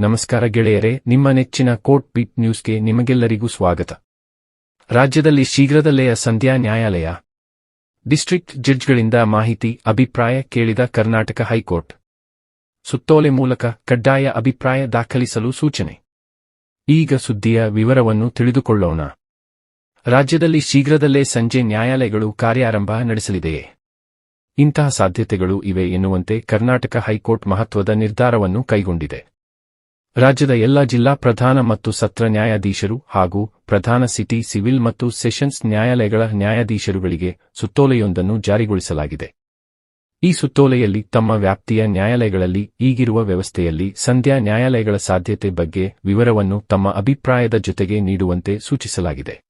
ನಮಸ್ಕಾರ ಗೆಳೆಯರೇ, ನಿಮ್ಮ ನೆಚ್ಚಿನ ಕೋರ್ಟ್ ಬೀಟ್ ನ್ಯೂಸ್ಗೆ ನಿಮಗೆಲ್ಲರಿಗೂ ಸ್ವಾಗತ. ರಾಜ್ಯದಲ್ಲಿ ಶೀಘ್ರದಲ್ಲೇ ಸಂಧ್ಯಾ ನ್ಯಾಯಾಲಯ. ಡಿಸ್ಟ್ರಿಕ್ಟ್ ಜಡ್ಜ್ಗಳಿಂದ ಮಾಹಿತಿ, ಅಭಿಪ್ರಾಯ ಕೇಳಿದ ಕರ್ನಾಟಕ ಹೈಕೋರ್ಟ್. ಸುತ್ತೋಲೆ ಮೂಲಕ ಕಡ್ಡಾಯ ಅಭಿಪ್ರಾಯ ದಾಖಲಿಸಲು ಸೂಚನೆ. ಈಗ ಸುದ್ದಿಯ ವಿವರವನ್ನು ತಿಳಿದುಕೊಳ್ಳೋಣ. ರಾಜ್ಯದಲ್ಲಿ ಶೀಘ್ರದಲ್ಲೇ ಸಂಜೆ ನ್ಯಾಯಾಲಯಗಳು ಕಾರ್ಯಾರಂಭ ನಡೆಸಲಿದೆಯೇ? ಇಂತಹ ಸಾಧ್ಯತೆಗಳು ಇವೆ ಎನ್ನುವಂತೆ ಕರ್ನಾಟಕ ಹೈಕೋರ್ಟ್ ಮಹತ್ವದ ನಿರ್ಧಾರವನ್ನು ಕೈಗೊಂಡಿದೆ. ರಾಜ್ಯದ ಎಲ್ಲ ಜಿಲ್ಲಾ ಪ್ರಧಾನ ಮತ್ತು ಸತ್ರ ನ್ಯಾಯಾಧೀಶರು ಹಾಗೂ ಪ್ರಧಾನ ಸಿಟಿ ಸಿವಿಲ್ ಮತ್ತು ಸೆಷನ್ಸ್ ನ್ಯಾಯಾಲಯಗಳ ನ್ಯಾಯಾಧೀಶರುಗಳಿಗೆ ಸುತ್ತೋಲೆಯೊಂದನ್ನು ಜಾರಿಗೊಳಿಸಲಾಗಿದೆ. ಈ ಸುತ್ತೋಲೆಯಲ್ಲಿ ತಮ್ಮ ವ್ಯಾಪ್ತಿಯ ನ್ಯಾಯಾಲಯಗಳಲ್ಲಿ ಈಗಿರುವ ವ್ಯವಸ್ಥೆಯಲ್ಲಿ ಸಂಧ್ಯಾ ನ್ಯಾಯಾಲಯಗಳ ಸಾಧ್ಯತೆ ಬಗ್ಗೆ ವಿವರವನ್ನು ತಮ್ಮ ಅಭಿಪ್ರಾಯದ ಜೊತೆಗೆ ನೀಡುವಂತೆ ಸೂಚಿಸಲಾಗಿದೆ.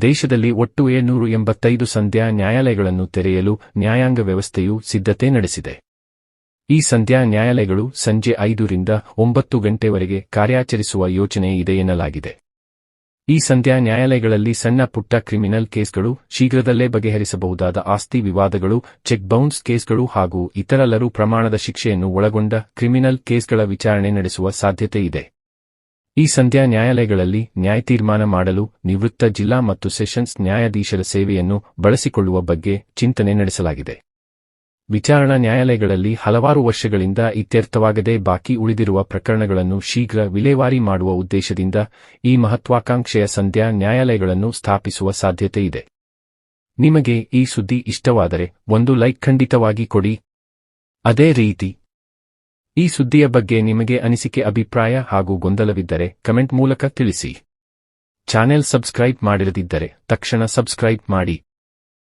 ದೇಶದಲ್ಲಿ ಒಟ್ಟು ಏಳ್ನೂರು ಎಂಬತ್ತೈದು ಸಂಧ್ಯಾ ನ್ಯಾಯಾಲಯಗಳನ್ನು ತೆರೆಯಲು ನ್ಯಾಯಾಂಗ ವ್ಯವಸ್ಥೆಯು ಸಿದ್ಧತೆ ನಡೆಸಿದೆ. ಈ ಸಂಧ್ಯಾ ನ್ಯಾಯಾಲಯಗಳು ಸಂಜೆ ಐದರಿಂದ ಒಂಬತ್ತು ಗಂಟೆವರೆಗೆ ಕಾರ್ಯಾಚರಿಸುವ ಯೋಚನೆ ಇದೆ ಎನ್ನಲಾಗಿದೆ. ಈ ಸಂಧ್ಯಾ ನ್ಯಾಯಾಲಯಗಳಲ್ಲಿ ಸಣ್ಣ ಪುಟ್ಟ ಕ್ರಿಮಿನಲ್ ಕೇಸ್ಗಳು ಶೀಘ್ರದಲ್ಲೇ ಬಗೆಹರಿಸಬಹುದಾದ ಆಸ್ತಿ ವಿವಾದಗಳು, ಚೆಕ್ ಬೌನ್ಸ್ ಕೇಸ್ಗಳು ಹಾಗೂ ಇತರಲ್ಲರೂ ಪ್ರಮಾಣದ ಶಿಕ್ಷೆಯನ್ನು ಒಳಗೊಂಡ ಕ್ರಿಮಿನಲ್ ಕೇಸ್ಗಳ ವಿಚಾರಣೆ ನಡೆಸುವ ಸಾಧ್ಯತೆ ಇದೆ. ಈ ಸಂಧ್ಯಾ ನ್ಯಾಯಾಲಯಗಳಲ್ಲಿ ನ್ಯಾಯ ತೀರ್ಮಾನ ಮಾಡಲು ನಿವೃತ್ತ ಜಿಲ್ಲಾ ಮತ್ತು ಸೆಷನ್ಸ್ ನ್ಯಾಯಾಧೀಶರ ಸೇವೆಯನ್ನು ಬಳಸಿಕೊಳ್ಳುವ ಬಗ್ಗೆ ಚಿಂತನೆ ನಡೆಸಲಾಗಿದೆ. ವಿಚಾರಣಾ ನ್ಯಾಯಾಲಯಗಳಲ್ಲಿ ಹಲವಾರು ವರ್ಷಗಳಿಂದ ಇತ್ಯರ್ಥವಾಗದೆ ಬಾಕಿ ಉಳಿದಿರುವ ಪ್ರಕರಣಗಳನ್ನು ಶೀಘ್ರ ವಿಲೇವಾರಿ ಮಾಡುವ ಉದ್ದೇಶದಿಂದ ಈ ಮಹತ್ವಾಕಾಂಕ್ಷೆಯ ಸಂಧ್ಯಾ ನ್ಯಾಯಾಲಯಗಳನ್ನು ಸ್ಥಾಪಿಸುವ ಸಾಧ್ಯತೆ ಇದೆ. ನಿಮಗೆ ಈ ಸುದ್ದಿ ಇಷ್ಟವಾದರೆ ಒಂದು ಲೈಕ್ ಖಂಡಿತವಾಗಿ ಕೊಡಿ. ಅದೇ ರೀತಿ, ಈ ಸುದ್ದಿಯ ಬಗ್ಗೆ ನಿಮಗೆ ಅನಿಸಿಕೆ ಅಭಿಪ್ರಾಯ ಹಾಗೂ ಗೊಂದಲವಿದ್ದರೆ ಕಮೆಂಟ್ ಮೂಲಕ ತಿಳಿಸಿ. ಚಾನೆಲ್ ಸಬ್ಸ್ಕ್ರೈಬ್ ಮಾಡಿರದಿದ್ದರೆ ತಕ್ಷಣ ಸಬ್ಸ್ಕ್ರೈಬ್ ಮಾಡಿ.